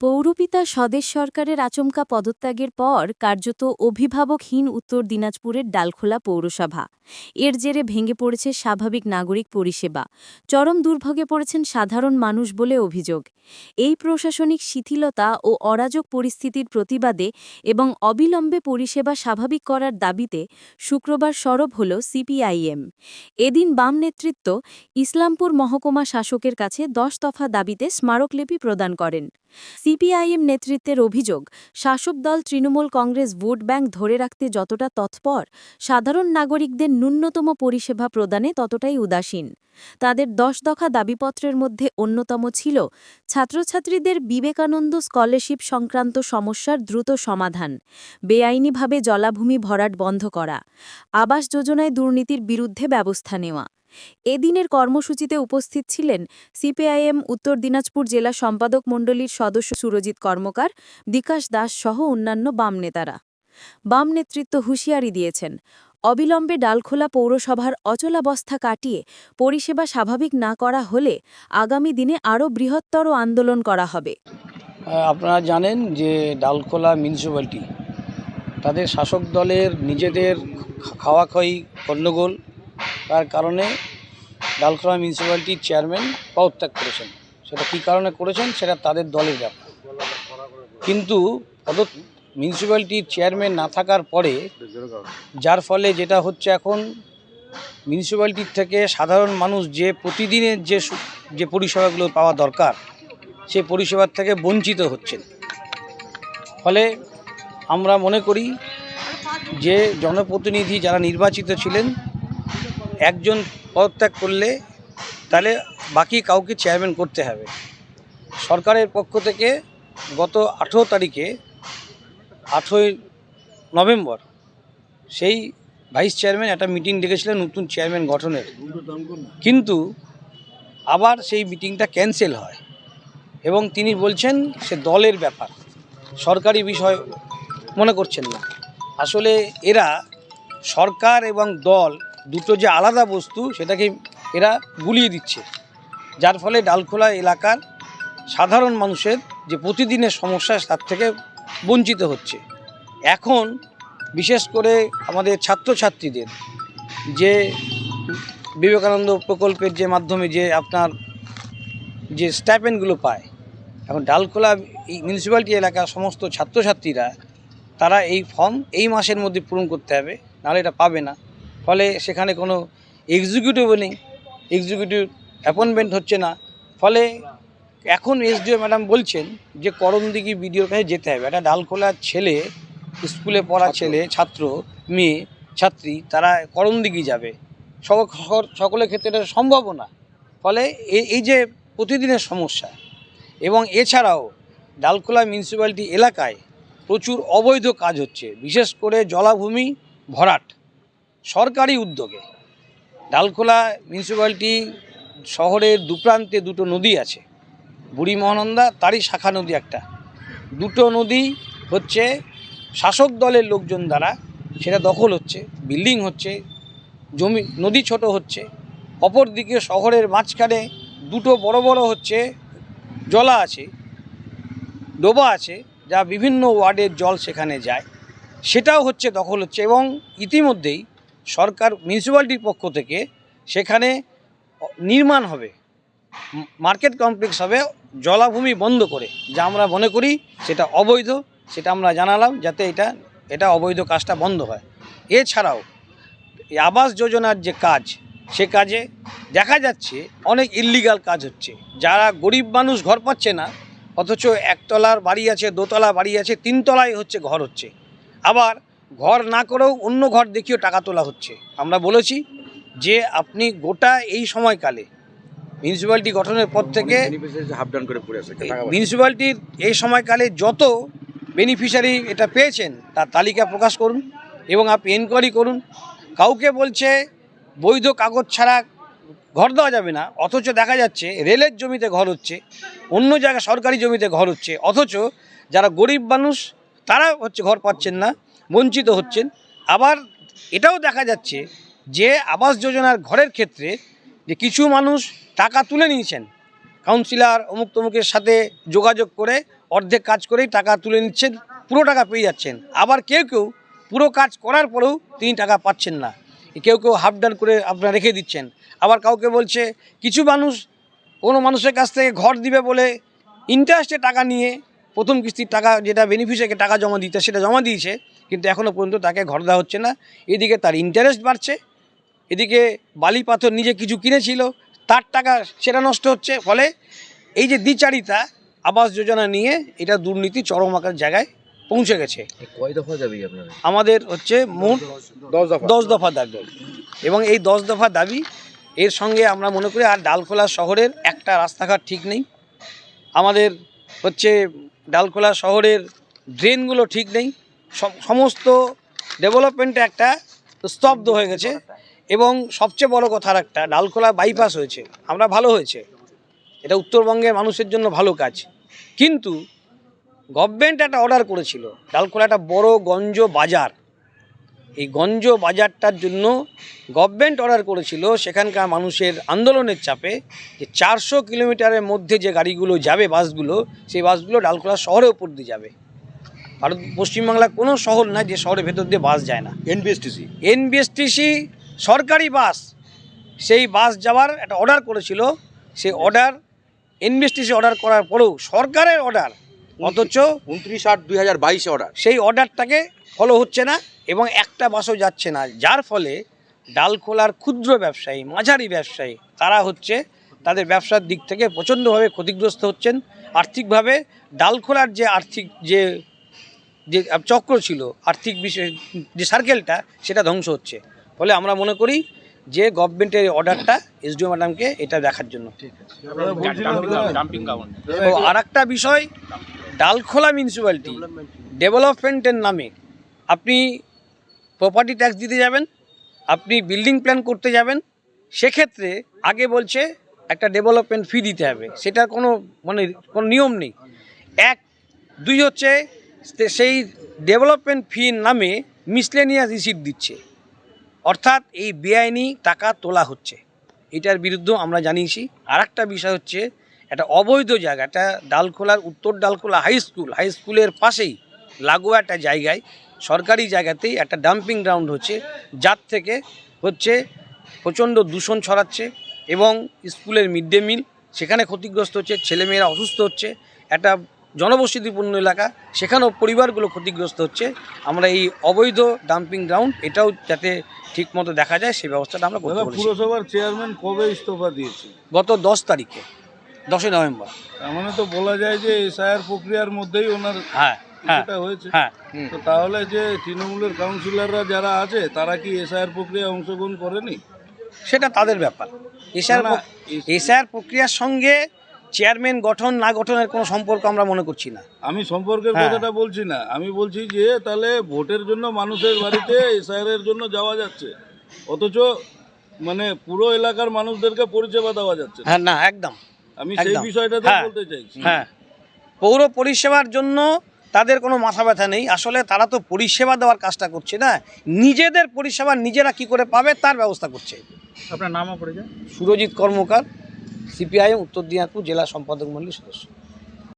পৌরপিতা স্বদেশ সরকারের আচমকা পদত্যাগের পর কার্যত অভিভাবকহীন উত্তর দিনাজপুরের ডালখোলা পৌরসভা। এর জেরে ভেঙে পড়েছে স্বাভাবিক নাগরিক পরিষেবা। চরম দুর্ভোগে পড়েছেন সাধারণ মানুষ বলে অভিযোগ। এই প্রশাসনিক শিথিলতা ও অরাজক পরিস্থিতির প্রতিবাদে এবং অবিলম্বে পরিষেবা স্বাভাবিক করার দাবিতে শুক্রবার সরব হল সিপিআইএম। এদিন বাম নেতৃত্ব ইসলামপুর মহকুমা শাসকের কাছে দশ দফা দাবিতে স্মারকলিপি প্রদান করেন। সিপিআইএম নেতৃত্বের অভিযোগ, শাসক দল তৃণমূল কংগ্রেস ভোট ব্যাংক ধরে রাখতে যতটা তৎপর, সাধারণ নাগরিকদের ন্যূনতম পরিষেবা প্রদানে ততটাই উদাসীন। তাদের দশ দফা দাবিপত্রের মধ্যে অন্যতম ছিল ছাত্রছাত্রীদের বিবেকানন্দ স্কলারশিপ সংক্রান্ত সমস্যার দ্রুত সমাধান, বেআইনিভাবে জলাভূমি ভরাট বন্ধ করা, আবাস যোজনায় দুর্নীতির বিরুদ্ধে ব্যবস্থা নেওয়া। এদিনের কর্মসূচিতে উপস্থিত ছিলেন সিপিআইএম, উত্তর দিনাজপুর জেলা সম্পাদক মণ্ডলীর সদস্য সুরজিৎ কর্মকার, বিকাশ দাস সহ অন্যান্য বাম নেতারা। বাম নেতৃত্ব হুঁশিয়ারি দিয়েছেন, অবিলম্বে ডালখোলা পৌরসভার অচলাবস্থা কাটিয়ে পরিষেবা স্বাভাবিক না করা হলে আগামী দিনে আরও বৃহত্তর আন্দোলন করা হবে। আপনারা জানেন যে ডালখোলা মিউনিসিপ্যালিটি, তাদের শাসক দলের নিজেদের খাওয়া খাওয়ি গণ্ডগোল, তার কারণে ডালখোলা মিউনিসিপ্যালিটির চেয়ারম্যান পদত্যাগ করেছেন। সেটা কী কারণে করেছেন? সেটা তাদের দলের ব্যাপার। কিন্তু পদ মিউনিসিপ্যালিটির চেয়ারম্যান না থাকার পরে, যার ফলে যেটা হচ্ছে এখন, মিউনিসিপ্যালিটির থেকে সাধারণ মানুষ যে প্রতিদিনের যে যে পরিষেবাগুলো পাওয়া দরকার, সেই পরিষেবার থেকে বঞ্চিত হচ্ছেন। ফলে আমরা মনে করি যে জনপ্রতিনিধি যারা নির্বাচিত ছিলেন একজন পদত্যাগ করলে তাহলে বাকি কাউকে চেয়ারম্যান করতে হবে। সরকারের পক্ষ থেকে গত আঠেরো তারিখে, আঠেরোই নভেম্বর, সেই ভাইস চেয়ারম্যান একটা মিটিং ডেকেছিলেন নতুন চেয়ারম্যান গঠনের। কিন্তু আবার সেই মিটিংটা ক্যান্সেল হয় এবং তিনি বলছেন সে দলের ব্যাপার। সরকারি বিষয় মনে করছেন না। আসলে এরা সরকার এবং দল দুটো যে আলাদা বস্তু সেটাকে এরা গুলিয়ে দিচ্ছে। যার ফলে ডালখোলা এলাকার সাধারণ মানুষের যে প্রতিদিনের সমস্যা তার থেকে বঞ্চিত হচ্ছে। এখন বিশেষ করে আমাদের ছাত্রছাত্রীদের যে বিবেকানন্দ প্রকল্পের যে মাধ্যমে যে আপনার যে স্টাইপেন্ডগুলো পায়, এখন ডালখোলা মিউনিসিপ্যালিটি এলাকার সমস্ত ছাত্রছাত্রীরা তারা এই ফর্ম এই মাসের মধ্যে পূরণ করতে হবে, নাহলে এটা পাবে না। ফলে সেখানে কোনো এক্সিকিউটিভও নেই এক্সিকিউটিভ অ্যাপয়েন্টমেন্ট হচ্ছে না। ফলে এখন এসডিও ম্যাডাম বলছেন যে করণদিঘি বিডিওর কাছে যেতে হবে। একটা ডালখোলার ছেলে স্কুলে পড়া ছেলে, ছাত্র, মেয়ে, ছাত্রী, তারা করণদিঘি যাবে। সকলের ক্ষেত্রে এটা সম্ভবও না। ফলে এই যে প্রতিদিনের সমস্যা, এবং এছাড়াও ডালখোলা মিউনিসিপ্যালিটি এলাকায় প্রচুর অবৈধ কাজ হচ্ছে। বিশেষ করে জলাভূমি ভরাট। সরকারি উদ্যোগে। ডালখোলা মিউনিসিপ্যালিটি শহরের দুপ্রান্তে দুটো নদী আছে। বুড়ি মহানন্দা, তারই শাখা নদী একটা। দুটো নদী হচ্ছে শাসক দলের লোকজন দ্বারা, সেটা দখল হচ্ছে, বিল্ডিং হচ্ছে, জমি, নদী ছোট হচ্ছে, অপরদিকে শহরের মাঝখানে দুটো বড় বড় হচ্ছে জলা আছে, ডোবা আছে, যা বিভিন্ন ওয়ার্ডের জল সেখানে যায়। সেটাও হচ্ছে দখল হচ্ছে এবং ইতিমধ্যেই সরকার মিউনিসিপ্যালিটির পক্ষ থেকে সেখানে নির্মাণ হবে মার্কেট কমপ্লেক্স হবে, জলাভূমি বন্ধ করে, যা আমরা মনে করি সেটা অবৈধ, সেটা আমরা জানালাম যাতে এটা এটা অবৈধ কাজটা বন্ধ হয়। এছাড়াও আবাস যোজনার যে কাজ, সে কাজে দেখা যাচ্ছে অনেক ইল্লিগাল কাজ হচ্ছে। যারা গরিব মানুষ ঘর পাচ্ছে না, অথচ একতলার বাড়ি আছে, দোতলা বাড়ি আছে, তিনতলায় হচ্ছে ঘর হচ্ছে। আবার ঘর না করেও অন্য ঘর দেখিয়েও টাকা তোলা হচ্ছে। আমরা বলেছি যে আপনি গোটা এই সময়কালে মিউনিসিপ্যালিটি গঠনের পর থেকে টাকা পয়সা। মিউনিসিপ্যালিটির এই সময়কালে যত বেনিফিশিয়ারি এটা পেয়েছেন তার তালিকা প্রকাশ করুন এবং আপনি এনকোয়ারি করুন। কাউকে বলছে বৈধ কাগজ ছাড়া ঘর দেওয়া যাবে না অথচ দেখা যাচ্ছে রেলের জমিতে ঘর হচ্ছে অন্য জায়গায় সরকারি জমিতে ঘর হচ্ছে অথচ যারা গরিব মানুষ তারা হচ্ছে ঘর পাচ্ছেন না। বঞ্চিত হচ্ছেন। আবার এটাও দেখা যাচ্ছে যে আবাস যোজনার ঘরের ক্ষেত্রে যে কিছু মানুষ টাকা তুলে নিয়েছেন কাউন্সিলর অমুক তমুকের সাথে যোগাযোগ করে অর্ধেক কাজ করেই টাকা তুলে নিচ্ছেন, পুরো টাকা পেয়ে যাচ্ছেন। আবার কেউ কেউ পুরো কাজ করার পরেও তিনি টাকা পাচ্ছেন না। কেউ কেউ হাফ ডান করে আপনারা রেখে দিচ্ছেন। আবার কাউকে বলছে, কিছু মানুষ কোনো মানুষের কাছ থেকে ঘর দিবে বলে ইন্টারেস্টে টাকা নিয়ে প্রথম কিস্তির টাকা যেটা বেনিফিশিয়ারিকে টাকা জমা দিতে সেটা জমা দিয়েছে কিন্তু এখনও পর্যন্ত তাকে ঘর দেওয়া হচ্ছে না। এদিকে তার ইন্টারেস্ট বাড়ছে এদিকে বালি পাথর নিজে কিছু কিনেছিল তার টাকা সেটা নষ্ট হচ্ছে ফলে এই যে দ্বিচারিতা আবাস যোজনা নিয়ে এটা দুর্নীতি চরম আকার জায়গায় পৌঁছে গেছে। কয় দফা যাবে আপনারা আমাদের হচ্ছে মোট দশ দফা। দাবি। এবং এই দশ দফা দাবি এর সঙ্গে আমরা মনে করি আর ডালখোলা শহরের একটা রাস্তাঘাট ঠিক নেই। আমাদের হচ্ছে ডালখোলা শহরের ড্রেনগুলো ঠিক নেই। সমস্ত ডেভেলপমেন্টে একটা স্তব্ধ হয়ে গেছে। এবং সবচেয়ে বড় কথা আর একটা ডালখোলা বাইপাস হয়েছে। আমরা ভালো হয়েছে। এটা উত্তরবঙ্গের মানুষের জন্য ভালো কাজ। কিন্তু গভর্নমেন্ট একটা অর্ডার করেছিল, ডালখোলা একটা বড় গঞ্জ বাজার। এই গঞ্জ বাজারটার জন্য গভর্নমেন্ট অর্ডার করেছিল সেখানকার মানুষের আন্দোলনের চাপে যে চারশো কিলোমিটারের মধ্যে যে গাড়িগুলো যাবে বাসগুলো, সেই বাসগুলো ডালখোলা শহরের উপর দিয়ে যাবে। ভারত পশ্চিমবাংলার কোনো শহর না যে শহরের ভেতর দিয়ে বাস যায় না। এনবিএসটিসি এনবিএসটিসি সরকারি বাস সেই বাস যাওয়ার একটা অর্ডার করেছিল। সেই অর্ডার এনবিএসটিসি অর্ডার করার পরেও সরকারের অর্ডার অথচ উনত্রিশ আট দুই হাজার বাইশে অর্ডার সেই অর্ডারটাকে ফলো হচ্ছে না এবং একটা বাসও যাচ্ছে না। যার ফলে ডালখোলার ক্ষুদ্র ব্যবসায়ী মাঝারি ব্যবসায়ী তারা হচ্ছে তাদের ব্যবসার দিক থেকে প্রচণ্ডভাবে ক্ষতিগ্রস্ত হচ্ছেন। আর্থিকভাবে ডালখোলার যে আর্থিক যে যে চক্র ছিল আর্থিক বিষয় যে সার্কেলটা সেটা ধ্বংস হচ্ছে। ফলে আমরা মনে করি যে গভর্নমেন্টের অর্ডারটা এসডিও ম্যাডামকে এটা দেখার জন্য। তো আর একটা বিষয় ডালখোলা মিউনিসিপ্যালিটি ডেভেলপমেন্টের নামে আপনি প্রপার্টি ট্যাক্স দিতে যাবেন আপনি বিল্ডিং প্ল্যান করতে যাবেন সেক্ষেত্রে আগে বলছে একটা ডেভেলপমেন্ট ফি দিতে হবে। সেটার কোনো মানে কোনো নিয়ম নেই। এক দুই হচ্ছে সেই ডেভেলপমেন্ট ফি নামে মিসলেনিয়াস রিসিট দিচ্ছে। অর্থাৎ এই বেআইনি টাকা তোলা হচ্ছে। এটার বিরুদ্ধে আমরা জানিয়েছি। আর বিষয় হচ্ছে, একটা অবৈধ জায়গা একটা ডালখোলার উত্তর ডালখোলা হাই স্কুল, হাই স্কুলের পাশেই লাগোয়া একটা জায়গায়, সরকারি জায়গাতেই একটা ডাম্পিং গ্রাউন্ড হচ্ছে, যার থেকে হচ্ছে প্রচণ্ড দূষণ ছড়াচ্ছে এবং স্কুলের মিড ডে মিল, সেখানে ক্ষতিগ্রস্ত হচ্ছে, ছেলেমেয়েরা অসুস্থ হচ্ছে, একটা জনবসতিপূর্ণ এলাকা সেখানেও পরিবারগুলো ক্ষতিগ্রস্ত হচ্ছে। আমরা এই অবৈধ ডাম্পিং গ্রাউন্ড এটাও যাতে ঠিকমতো দেখা যায় সেই ব্যবস্থাটা আমরা করতে পুরসভার চেয়ারম্যান কবে ইস্তফা দিয়েছে? গত দশ তারিখে দশই নভেম্বর। মানে তো বলা যায় যে এসআইআর প্রক্রিয়ার মধ্যেই ওনার হ্যাঁ হ্যাঁ কিছুটা হয়েছে। হ্যাঁ। তো তাহলে যে তৃণমূলের কাউন্সিলররা যারা আছে তারা কি এসআইআর প্রক্রিয়া অংশগ্রহণ করেনি? সেটা তাদের ব্যাপার। এসআর এসআর প্রক্রিয়ার সঙ্গে চেয়ারম্যান গঠন না গঠনের কোনো সম্পর্ক আমরা মনে করছি না। আমি সম্পর্কের হ্যাঁ। কথাটা বলছি না। আমি বলছি যে তাহলে ভোটের জন্য মানুষের বাড়িতে এসআইআর জন্য যাওয়া যাচ্ছে। অথচ মানে পুরো এলাকার মানুষদেরকে পরিষেবা দেওয়া যাচ্ছে। হ্যাঁ না একদম। আমি সেই। বিষয়টাতে হ্যাঁ। বলতে চাইছি। হ্যাঁ। পৌর পরিষেবার জন্য তাদের কোনো মাথা ব্যথা নেই। আসলে তারা তো পরিষেবা দেওয়ার কাজটা করছে না। নিজেদের পরিষেবা নিজেরা কি করে পাবে তার ব্যবস্থা করছে। আপনার নামও পড়ে যায়। সুরজিৎ কর্মকার। সিপিআইএম উত্তর দিনাজপুর জেলা সম্পাদক মন্ডলীর সদস্য।